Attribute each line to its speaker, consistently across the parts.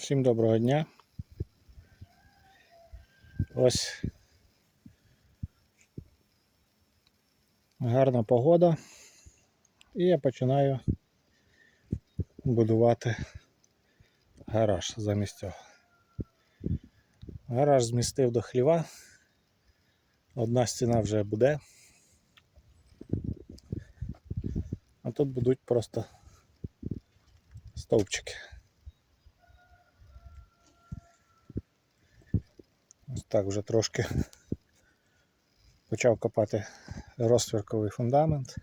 Speaker 1: Всім доброго дня. Ось гарна погода. І я починаю будувати гараж замість цього. Гараж змістив до хліва. Одна стіна вже буде. А тут будуть просто стовпчики. Так вже трошки почав копати розтвірковий фундамент.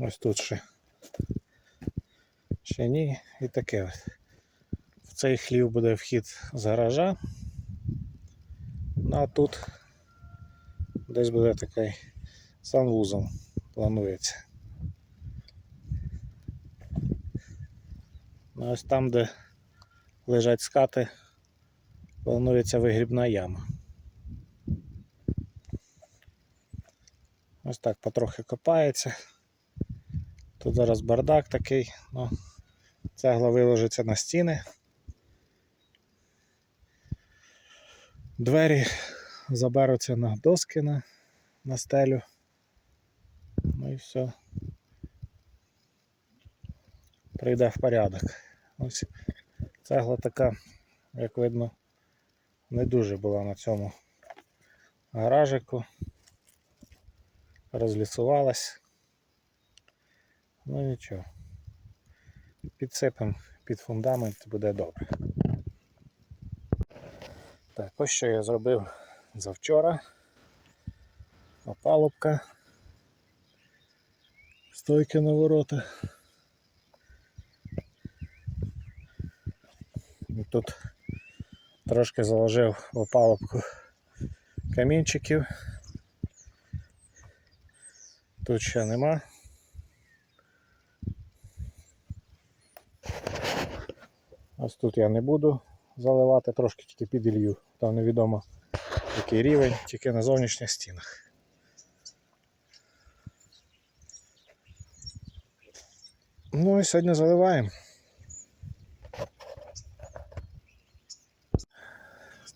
Speaker 1: Ось тут ще. Ще ні. І таке ось. В цей хлів буде вхід з гаража. Ну а тут десь буде такий санвузол планується. Ну, ось там, де лежать скати, планується вигрібна яма. Ось так потрохи копається. Тут зараз бардак такий, ну, цегла виложиться на стіни. Двері заберуться на доски на, на стелю. Ну і все. Прийде в порядок. Ось цегла така, як видно, не дуже була на цьому гаражику. Розлісувалась. Ну нічого. Підсипемо під фундамент буде добре. Так, ось що я зробив завчора. Опалубка. Стойки на ворота. Тут трошки заложив в опалубку камінчиків. Тут ще нема. Ось тут я не буду заливати, трошки тільки піділью. Там невідомо який рівень, тільки на зовнішніх стінах. Ну і сьогодні заливаємо.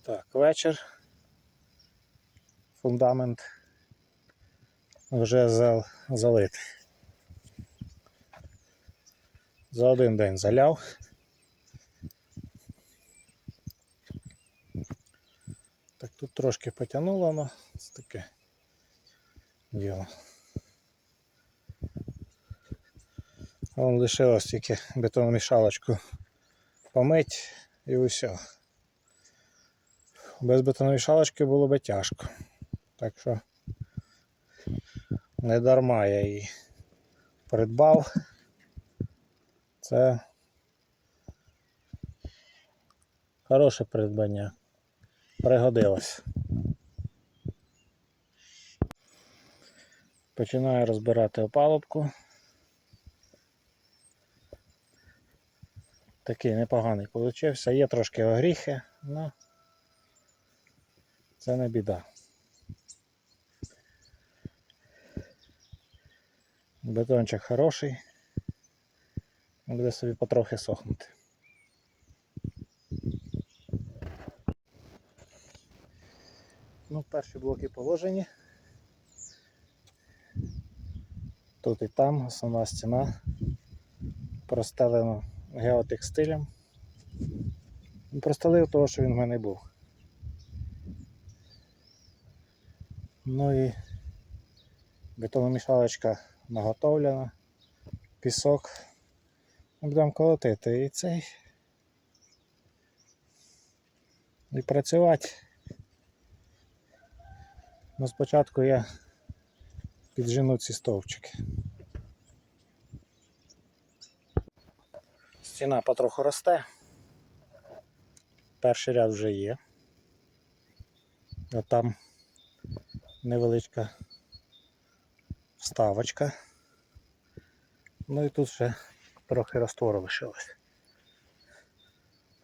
Speaker 1: Так, вечір. Фундамент вже зал, залитий. За один день заляв. Так, тут трошки потягнуло, але це таке діло. Вон лишилось тільки бетономішалочку помить і усе. Без бетономішалочки було би тяжко. Так що не дарма я її придбав. Це хороше придбання. Пригодилось. Починаю розбирати опалубку. Такий непоганий получився. Є трошки огріхи, але це не біда. Бетончик хороший. Буде собі потрохи сохнути. Ну, перші блоки положені. Тут і там основна стіна простелена геотекстилем. Простелив того, що він в мене був. Ну і бетономішалочка наготовлена, пісок. Будемо колотити і цей. І працювати. Ну спочатку я піджену ці стовпчики. Стіна потроху росте. Перший ряд вже є. А там невеличка вставочка. Ну і тут ще трохи раствору лишилось.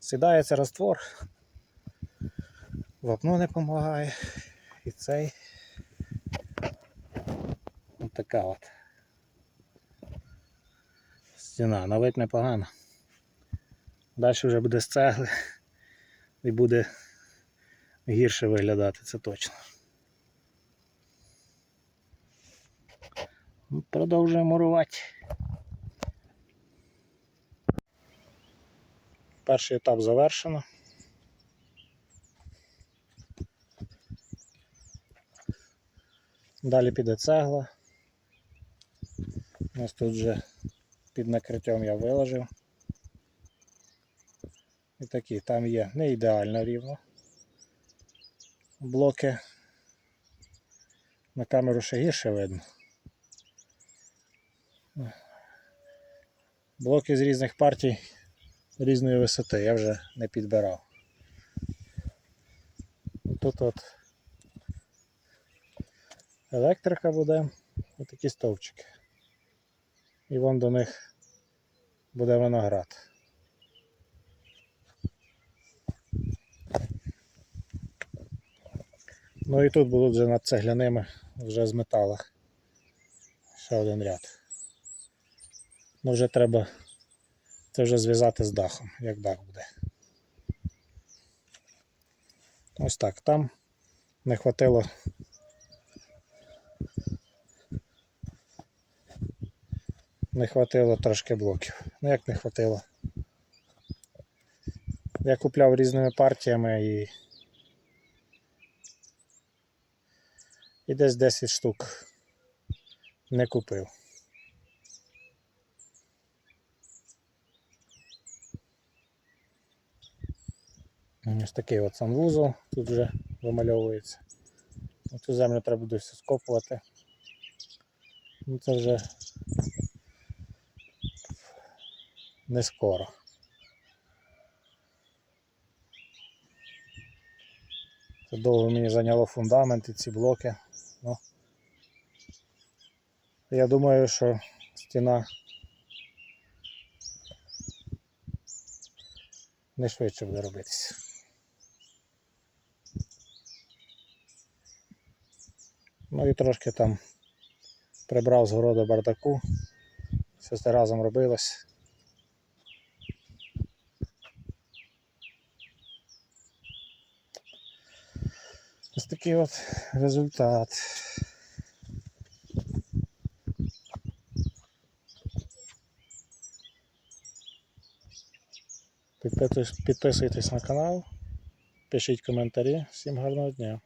Speaker 1: Сідається раствор, вапно не допомагає. І цей Ось така от стіна, на вид непогана. Далі вже буде з цегли і буде гірше виглядати, це точно. Продовжуємо мурувати. Перший етап завершено. Далі піде цегла. У нас тут вже під накриттям я виложив. І такі, там є не ідеально рівно. Блоки на камеру ще гірше видно. Блоки з різних партій різної висоти я вже не підбирав. Тут от електрика буде, отакі стовпчики. І вон до них буде виноград. Ну і тут будуть вже над цегляними вже з метала. Ще один ряд. Ну вже треба це вже зв'язати з дахом, як дах буде. Ось так, там не хватило. Не хватило трошки блоків. Ну як не хватило? Я купляв різними партіями і. І десь 10 штук не купив. Ось такий от санвузол тут вже вимальовується. Ну, Цю землю треба буде все скопувати. Ну, це вже не скоро. Це довго мені зайняло фундамент і ці блоки. Ну, я думаю, що стіна не швидше буде робитися. Ну і трошки там прибрав з городу бардаку. Все це разом робилось. Ось такий от результат. Підписуйтесь- на канал, пишіть коментарі. Всім гарного дня.